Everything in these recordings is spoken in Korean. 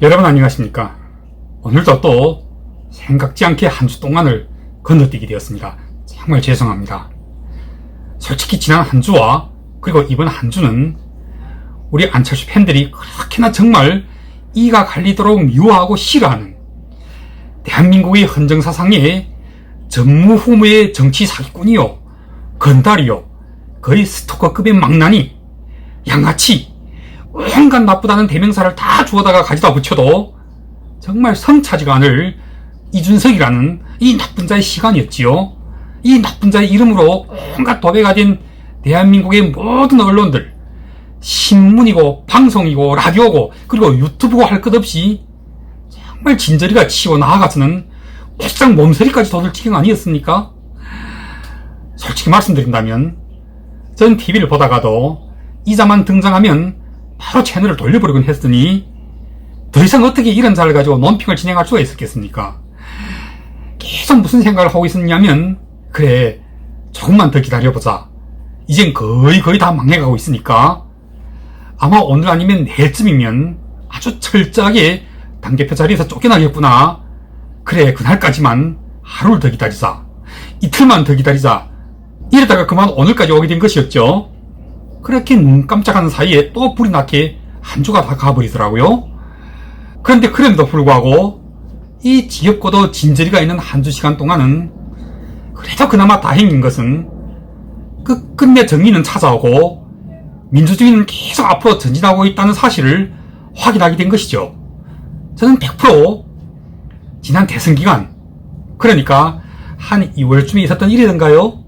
여러분 안녕하십니까? 오늘도 또 생각지 않게 한 주 동안을 건너뛰게 되었습니다. 정말 죄송합니다. 솔직히 지난 한 주와 그리고 이번 한 주는 우리 안철수 팬들이 그렇게나 정말 이가 갈리도록 미워하고 싫어하는 대한민국의 헌정사상의 전무후무의 정치 사기꾼이요, 건달이요, 거의 스토커급의 망나니, 양아치, 온갖 나쁘다는 대명사를 다 주워다가 가져다 붙여도 정말 성차지가 않을 이준석이라는 이 나쁜 자의 시간이었지요. 이 나쁜 자의 이름으로 온갖 도배가 된 대한민국의 모든 언론들, 신문이고 방송이고 라디오고 그리고 유튜브고 할 것 없이 정말 진저리가 치고 나아가서는 옷장 몸서리까지 돋을 지경 아니었습니까? 솔직히 말씀드린다면 전 TV를 보다가도 이자만 등장하면 바로 채널을 돌려버리곤 했으니 더 이상 어떻게 이런 자를 가지고 논평을 진행할 수가 있었겠습니까? 계속 무슨 생각을 하고 있었냐면 그래 조금만 더 기다려보자. 이젠 거의 거의 다 망해가고 있으니까. 아마 오늘 아니면 내일쯤이면 아주 철저하게 당대표 자리에서 쫓겨나겠구나. 그래 그날까지만 하루를 더 기다리자. 이틀만 더 기다리자. 이러다가 그만 오늘까지 오게 된 것이었죠 그렇게 눈 깜짝하는 사이에 또 불이 나게 한 주가 다 가버리더라고요. 그런데 그럼에도 불구하고 이 지겹고도 진저리가 있는 한 주 시간 동안은 그래도 그나마 다행인 것은 끝끝내 정의는 찾아오고 민주주의는 계속 앞으로 전진하고 있다는 사실을 확인하게 된 것이죠. 저는 100% 지난 대선 기간 그러니까 한 2월쯤에 있었던 일이던가요?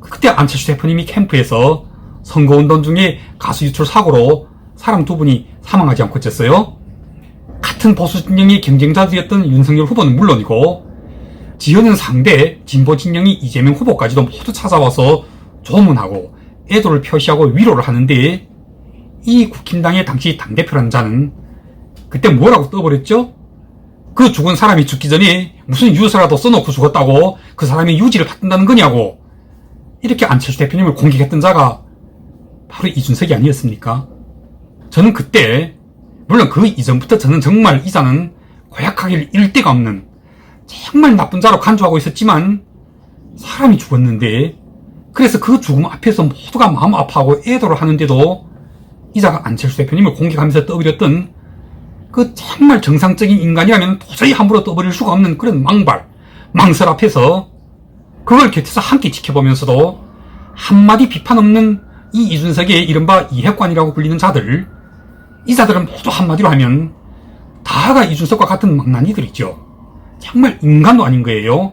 그때 안철수 대표님이 캠프에서 선거운동 중에 가수 유출 사고로 사람 두 분이 사망하지 않고 있었어요. 같은 보수 진영의 경쟁자들이었던 윤석열 후보는 물론이고 지연은 상대 진보 진영이 이재명 후보까지도 모두 찾아와서 조문하고 애도를 표시하고 위로를 하는데 이 국힘당의 당시 당대표라는 자는 그때 뭐라고 떠버렸죠? 그 죽은 사람이 죽기 전에 무슨 유서라도 써놓고 죽었다고 그 사람의 유지를 받는다는 거냐고 이렇게 안철수 대표님을 공격했던 자가 바로 이준석이 아니었습니까? 저는 그때 물론 그 이전부터 저는 정말 이자는 고약하기를 데가 없는 정말 나쁜 자로 간주하고 있었지만 사람이 죽었는데 그래서 그 죽음 앞에서 모두가 마음 아파하고 애도를 하는데도 이자가 안철수 대표님을 공격하면서 떠버렸던 그 정말 정상적인 인간이라면 도저히 함부로 떠버릴 수가 없는 그런 망발, 망설 앞에서 그걸 곁에서 함께 지켜보면서도 한마디 비판 없는 이 이준석의 이른바 이핵관이라고 불리는 자들, 이 자들은 모두 한마디로 하면 다가 이준석과 같은 망나니들이죠. 정말 인간도 아닌 거예요.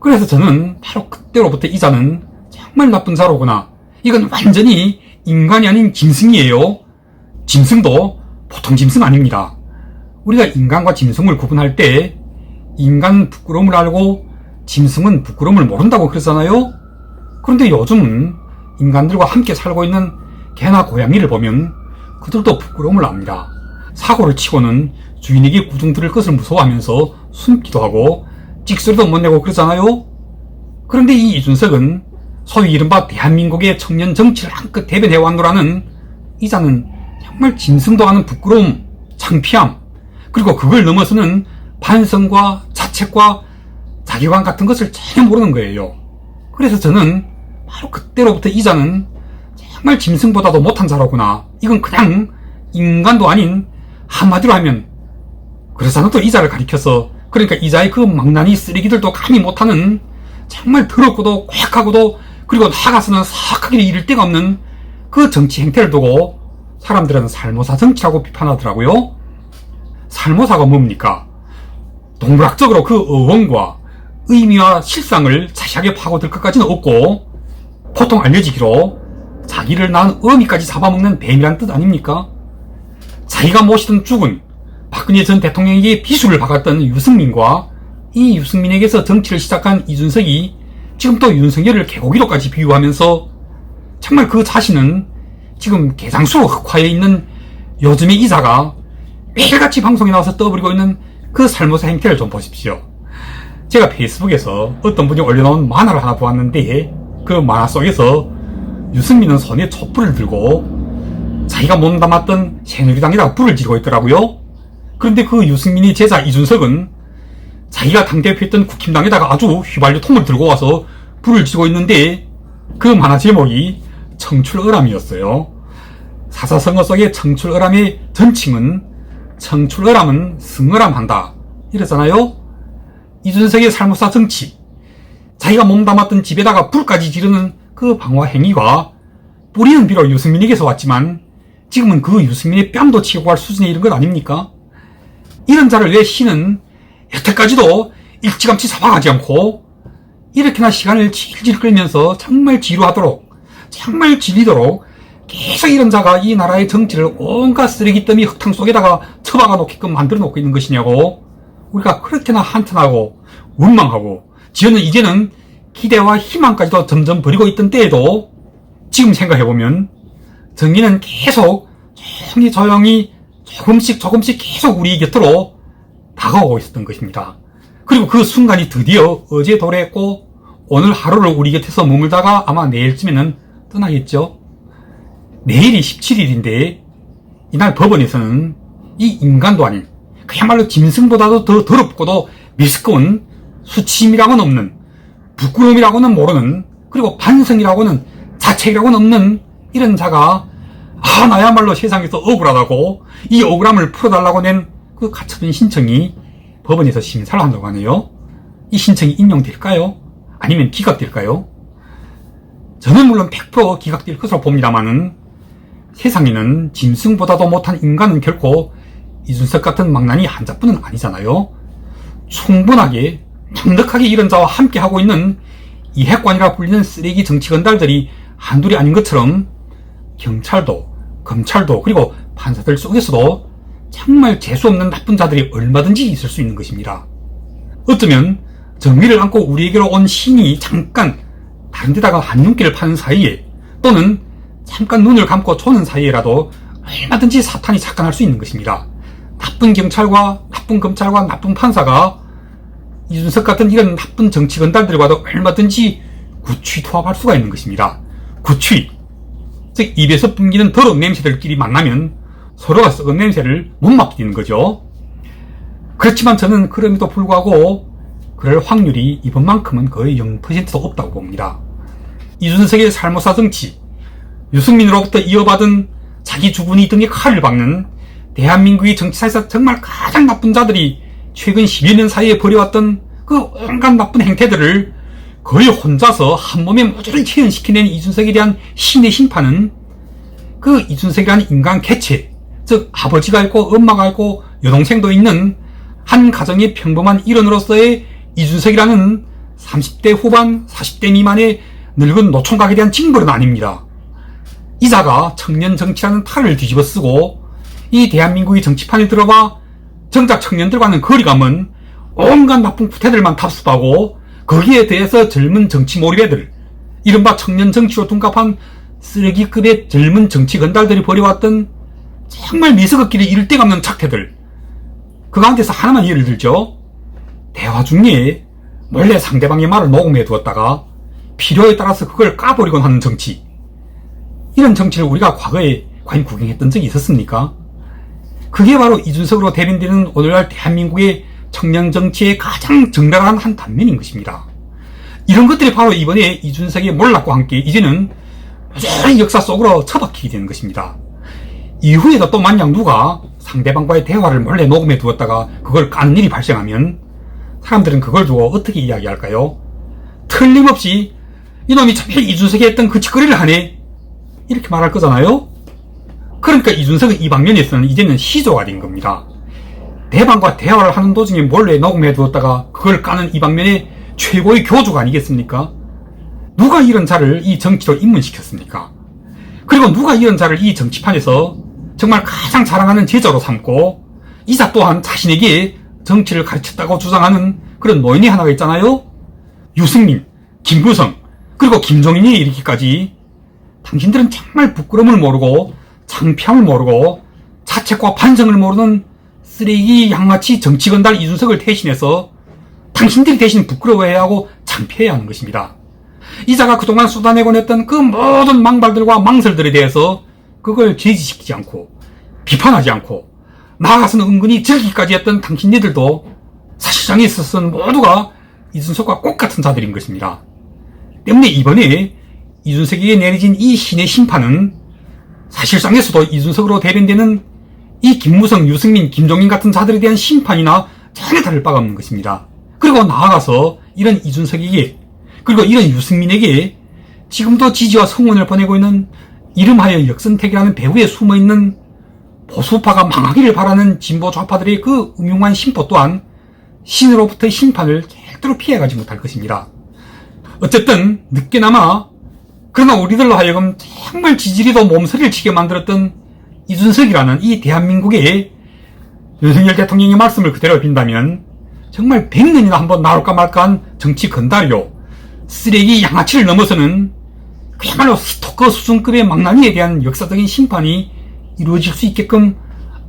그래서 저는 바로 그때로부터 이 자는 정말 나쁜 자로구나. 이건 완전히 인간이 아닌 짐승이에요. 짐승도 보통 짐승 아닙니다. 우리가 인간과 짐승을 구분할 때 인간 부끄러움을 알고 짐승은 부끄러움을 모른다고 그러잖아요. 그런데 요즘은 인간들과 함께 살고 있는 개나 고양이를 보면 그들도 부끄러움을 압니다. 사고를 치고는 주인에게 구중 들을 것을 무서워하면서 숨기도 하고 찍소리도 못 내고 그러잖아요. 그런데 이 이준석은 소위 이른바 대한민국의 청년 정치를 한껏 대변해 왔노라는 이자는 정말 짐승도 아는 부끄러움, 창피함, 그리고 그걸 넘어서는 반성과 자책과 자기관 같은 것을 전혀 모르는 거예요. 그래서 저는 바로 그때로부터 이자는 정말 짐승보다도 못한 자로구나. 이건 그냥 인간도 아닌 한마디로 하면 그래서는 또 이자를 가리켜서 그러니까 이자의 그 망나니 쓰레기들도 감히 못하는 정말 더럽고도 고약하고도 그리고 나가서는 사악하게 이를 데가 없는 그 정치 행태를 두고 사람들은 살모사 정치라고 비판하더라고요. 살모사가 뭡니까? 동물학적으로 그 어원과 의미와 실상을 자세하게 파고들 것까지는 없고 보통 알려지기로 자기를 낳은 어미까지 잡아먹는 뱀이란 뜻 아닙니까? 자기가 모시던 죽은 박근혜 전 대통령에게 비수를 박았던 유승민과 이 유승민에게서 정치를 시작한 이준석이 지금 또 윤석열을 개고기로까지 비유하면서 정말 그 자신은 지금 개장수 흑화에 있는 요즘의 이자가 매일같이 방송에 나와서 떠버리고 있는 그 살모사 행태를 좀 보십시오. 제가 페이스북에서 어떤 분이 올려놓은 만화를 하나 보았는데 그 만화 속에서 유승민은 손에 촛불을 들고 자기가 몸 담았던 새누리당에다가 불을 지르고 있더라고요. 그런데 그 유승민이 제자 이준석은 자기가 당대표했던 국힘당에다가 아주 휘발유 통을 들고 와서 불을 지고 있는데 그 만화 제목이 청출어람이었어요. 사사성어 속의 청출어람의 전칭은 청출어람은 승어람한다 이러잖아요. 이준석의 살모사 정치 자기가 몸담았던 집에다가 불까지 지르는 그 방화 행위가 뿌리는 비록 유승민에게서 왔지만 지금은 그 유승민의 뺨도 치고 갈 수준에 이른 것 아닙니까? 이런 자를 왜 신은 여태까지도 일찌감치 잡아가지 않고 이렇게나 시간을 질질 끌면서 정말 지루하도록 정말 질리도록 계속 이런 자가 이 나라의 정치를 온갖 쓰레기 더미 흙탕 속에다가 처박아 놓게끔 만들어 놓고 있는 것이냐고 우리가 그렇게나 한탄하고 원망하고 지어는 이제는 기대와 희망까지도 점점 버리고 있던 때에도 지금 생각해보면 정의는 계속 조용히 조용히 조금씩 조금씩 계속 우리 곁으로 다가오고 있었던 것입니다. 그리고 그 순간이 드디어 어제 도래했고 오늘 하루를 우리 곁에서 머물다가 아마 내일쯤에는 떠나겠죠. 내일이 17일인데 이날 법원에서는 이 인간도 아닌 그야말로 짐승보다도 더 더럽고도 미스꺼운 수치심이라고는 없는 부끄러움이라고는 모르는 그리고 반성이라고는 자책이라고는 없는 이런 자가 아 나야말로 세상에서 억울하다고 이 억울함을 풀어달라고 낸 그 가처분 신청이 법원에서 심사를 한다고 하네요. 이 신청이 인용될까요? 아니면 기각될까요? 저는 물론 100% 기각될 것으로 봅니다만은 세상에는 짐승보다도 못한 인간은 결코 이준석 같은 망나니 한자뿐은 아니잖아요. 충분하게 넉넉하게 이런 자와 함께 하고 있는 이핵관이라 불리는 쓰레기 정치 건달들이 한둘이 아닌 것처럼 경찰도 검찰도 그리고 판사들 속에서도 정말 재수없는 나쁜 자들이 얼마든지 있을 수 있는 것입니다. 어쩌면 정의를 안고 우리에게로 온 신이 잠깐 다른 데다가 한눈길을 파는 사이에 또는 잠깐 눈을 감고 조는 사이에라도 얼마든지 사탄이 작간할 수 있는 것입니다. 나쁜 경찰과 나쁜 검찰과 나쁜 판사가 이준석 같은 이런 나쁜 정치 건달들과도 얼마든지 구취 투합할 수가 있는 것입니다. 구취. 즉, 입에서 풍기는 더러운 냄새들끼리 만나면 서로가 썩은 냄새를 못 맡게 되는 거죠. 그렇지만 저는 그럼에도 불구하고 그럴 확률이 이번만큼은 거의 0%도 없다고 봅니다. 이준석의 살모사 정치, 유승민으로부터 이어받은 자기 주군이 등에 칼을 박는 대한민국의 정치사에서 정말 가장 나쁜 자들이 최근 10여 년 사이에 벌여왔던 그 온갖 나쁜 행태들을 거의 혼자서 한 몸에 모두를 체현시켜낸 이준석에 대한 신의 심판은 그 이준석이라는 인간 개체, 즉 아버지가 있고 엄마가 있고 여동생도 있는 한 가정의 평범한 일원으로서의 이준석이라는 30대 후반, 40대 미만의 늙은 노총각에 대한 징벌은 아닙니다. 이자가 청년 정치라는 탈을 뒤집어 쓰고 이 대한민국의 정치판에 들어가 정작 청년들과는 거리가 먼 온갖 나쁜 구태들만 탑습하고 거기에 대해서 젊은 정치 몰입애들 이른바 청년 정치로 둔갑한 쓰레기급의 젊은 정치 건달들이 벌여왔던 정말 데가 없는 착태들. 그 가운데서 하나만 예를 들죠. 대화 중에 몰래 상대방의 말을 녹음해 두었다가 필요에 따라서 그걸 까버리곤 하는 정치. 이런 정치를 우리가 과거에 과연 구경했던 적이 있었습니까? 그게 바로 이준석으로 대변되는 오늘날 대한민국의 청년 정치의 가장 정갈한 한 단면인 것입니다. 이런 것들이 바로 이번에 이준석의 몰락과 함께 이제는 여전히 역사 속으로 처박히게 되는 것입니다. 이후에도 또 만약 누가 상대방과의 대화를 몰래 녹음해 두었다가 그걸 까는 일이 발생하면 사람들은 그걸 두고 어떻게 이야기할까요? 틀림없이 이놈이 참 이준석이 했던 그 짓거리를 하네 이렇게 말할 거잖아요? 그러니까 이준석은 이 방면에서는 이제는 시조가 된 겁니다. 대방과 대화를 하는 도중에 몰래 녹음해 두었다가 그걸 까는 이 방면의 최고의 교주가 아니겠습니까? 누가 이런 자를 이 정치로 입문시켰습니까? 그리고 누가 이런 자를 이 정치판에서 정말 가장 자랑하는 제자로 삼고 이자 또한 자신에게 정치를 가르쳤다고 주장하는 그런 노인이 하나가 있잖아요? 유승민, 김구성, 그리고 김종인이 이르기까지 당신들은 정말 부끄러움을 모르고 창피함을 모르고 자책과 반성을 모르는 쓰레기 양아치 정치건달 이준석을 대신해서 당신들이 대신 부끄러워해야 하고 창피해야 하는 것입니다. 이자가 그동안 쏟아내곤 했던 그 모든 망발들과 망설들에 대해서 그걸 제지시키지 않고 비판하지 않고 나아가서는 은근히 즐기까지 했던 당신네들도 사실상에 있어서는 모두가 이준석과 똑 같은 자들인 것입니다. 때문에 이번에 이준석에게 내려진 이 신의 심판은 사실상에서도 이준석으로 대변되는 이 김무성, 유승민, 김종인 같은 자들에 대한 심판이나 전혀 다를 바가 없는 것입니다. 그리고 나아가서 이런 이준석에게 그리고 이런 유승민에게 지금도 지지와 성원을 보내고 있는 이름하여 역선택이라는 배후에 숨어있는 보수파가 망하기를 바라는 진보 좌파들의 그 음흉한 심포 또한 신으로부터의 심판을 절대로 피해가지 못할 것입니다. 어쨌든 늦게나마 그러나 우리들로 하여금 정말 지지리도 몸서리를 치게 만들었던 이준석이라는 이 대한민국의 윤석열 대통령의 말씀을 그대로 빈다면 정말 100년이나 한번 나올까 말까한 정치 건달료 쓰레기 양아치를 넘어서는 그야말로 스토커 수준급의 망나니에 대한 역사적인 심판이 이루어질 수 있게끔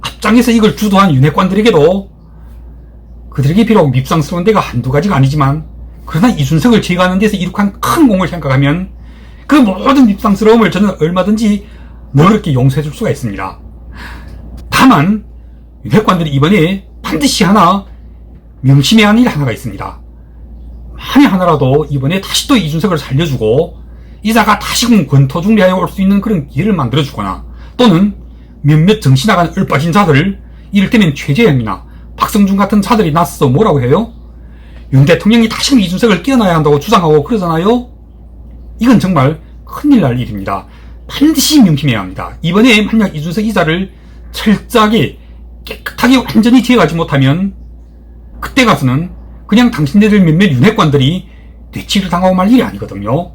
앞장에서 이걸 주도한 윤핵관들에게도 그들에게 비록 밉상스러운 데가 한두 가지가 아니지만 그러나 이준석을 제거하는 데서 이룩한 큰 공을 생각하면 그 모든 밉상스러움을 저는 얼마든지 너그럽게 용서해 줄 수가 있습니다. 다만 윤핵관들이 이번에 반드시 하나 명심해야 할일 하나가 있습니다. 만에 하나라도 이번에 다시 또 이준석을 살려주고 이자가 다시금 권토중리하에 올수 있는 그런 기회를 만들어주거나 또는 몇몇 정신 나간 을빠진 자들 이를테면 최재형이나 박성준 같은 자들이 나서서 뭐라고 해요? 윤 대통령이 다시금 이준석을 끼어나야 한다고 주장하고 그러잖아요? 이건 정말 큰일 날 일입니다. 반드시 명심해야 합니다. 이번에 만약 이준석 이자를 철저하게 깨끗하게 완전히 제어하지 못하면 그때 가서는 그냥 당신네들 몇몇 윤핵관들이 뇌치를 당하고 말 일이 아니거든요.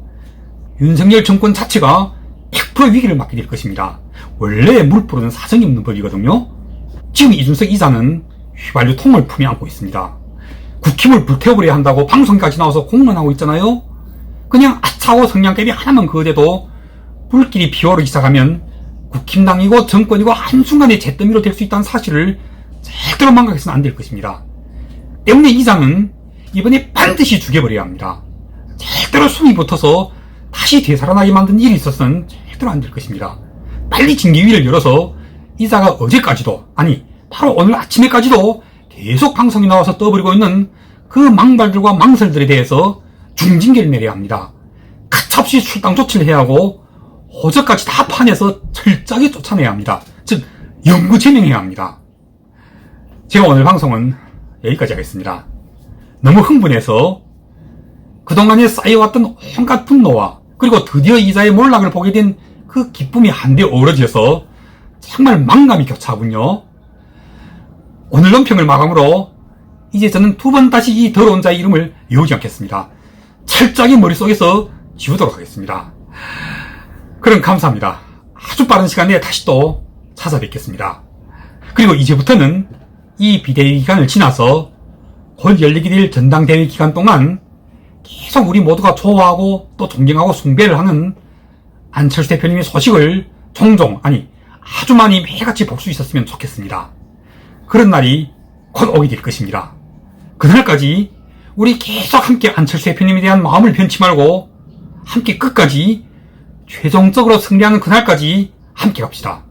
윤석열 정권 자체가 100% 위기를 맞게 될 것입니다. 원래 물풀은 사정이 없는 법이거든요. 지금 이준석 이사는 휘발유 통을 품에 안고 있습니다. 국힘을 불태워버려야 한다고 방송까지 나와서 공론하고 있잖아요. 그냥 아차고 성냥개비 하나만 그어대도 불길이 피어오르기 시작하면 국힘당이고 정권이고 한순간에 잿더미로 될 수 있다는 사실을 절대로 망각해서는 안 될 것입니다. 때문에 이장은 이번에 반드시 죽여버려야 합니다. 절대로 숨이 붙어서 다시 되살아나게 만든 일이 있어서는 절대로 안 될 것입니다. 빨리 징계위를 열어서 이자가 어제까지도 아니 바로 오늘 아침에까지도 계속 방송에 나와서 떠버리고 있는 그 망발들과 망설들에 대해서 중징계를 내려야 합니다. 가차없이 출당 조치를 해야 하고 호적까지 다 파내서 철저하게 쫓아내야 합니다. 즉 영구 제명해야 합니다. 제가 오늘 방송은 여기까지 하겠습니다. 너무 흥분해서 그동안에 쌓여왔던 온갖 분노와 그리고 드디어 이자의 몰락을 보게 된 그 기쁨이 한데 어우러져서 정말 망감이 격차군요. 오늘 논평을 마감으로 이제 저는 두 번 다시 이 더러운 자의 이름을 외우지 않겠습니다. 철저하게 머릿속에서 지우도록 하겠습니다. 그럼 감사합니다. 아주 빠른 시간 내에 다시 또 찾아뵙겠습니다. 그리고 이제부터는 이 비대위 기간을 지나서 곧 열리게 될 전당대회 기간 동안 계속 우리 모두가 좋아하고 또 존경하고 숭배를 하는 안철수 대표님의 소식을 종종, 아니, 아주 많이 매같이 볼 수 있었으면 좋겠습니다. 그런 날이 곧 오게 될 것입니다. 그날까지 우리 계속 함께 안철수 대표님에 대한 마음을 변치 말고 함께 끝까지 최종적으로 승리하는 그날까지 함께 갑시다.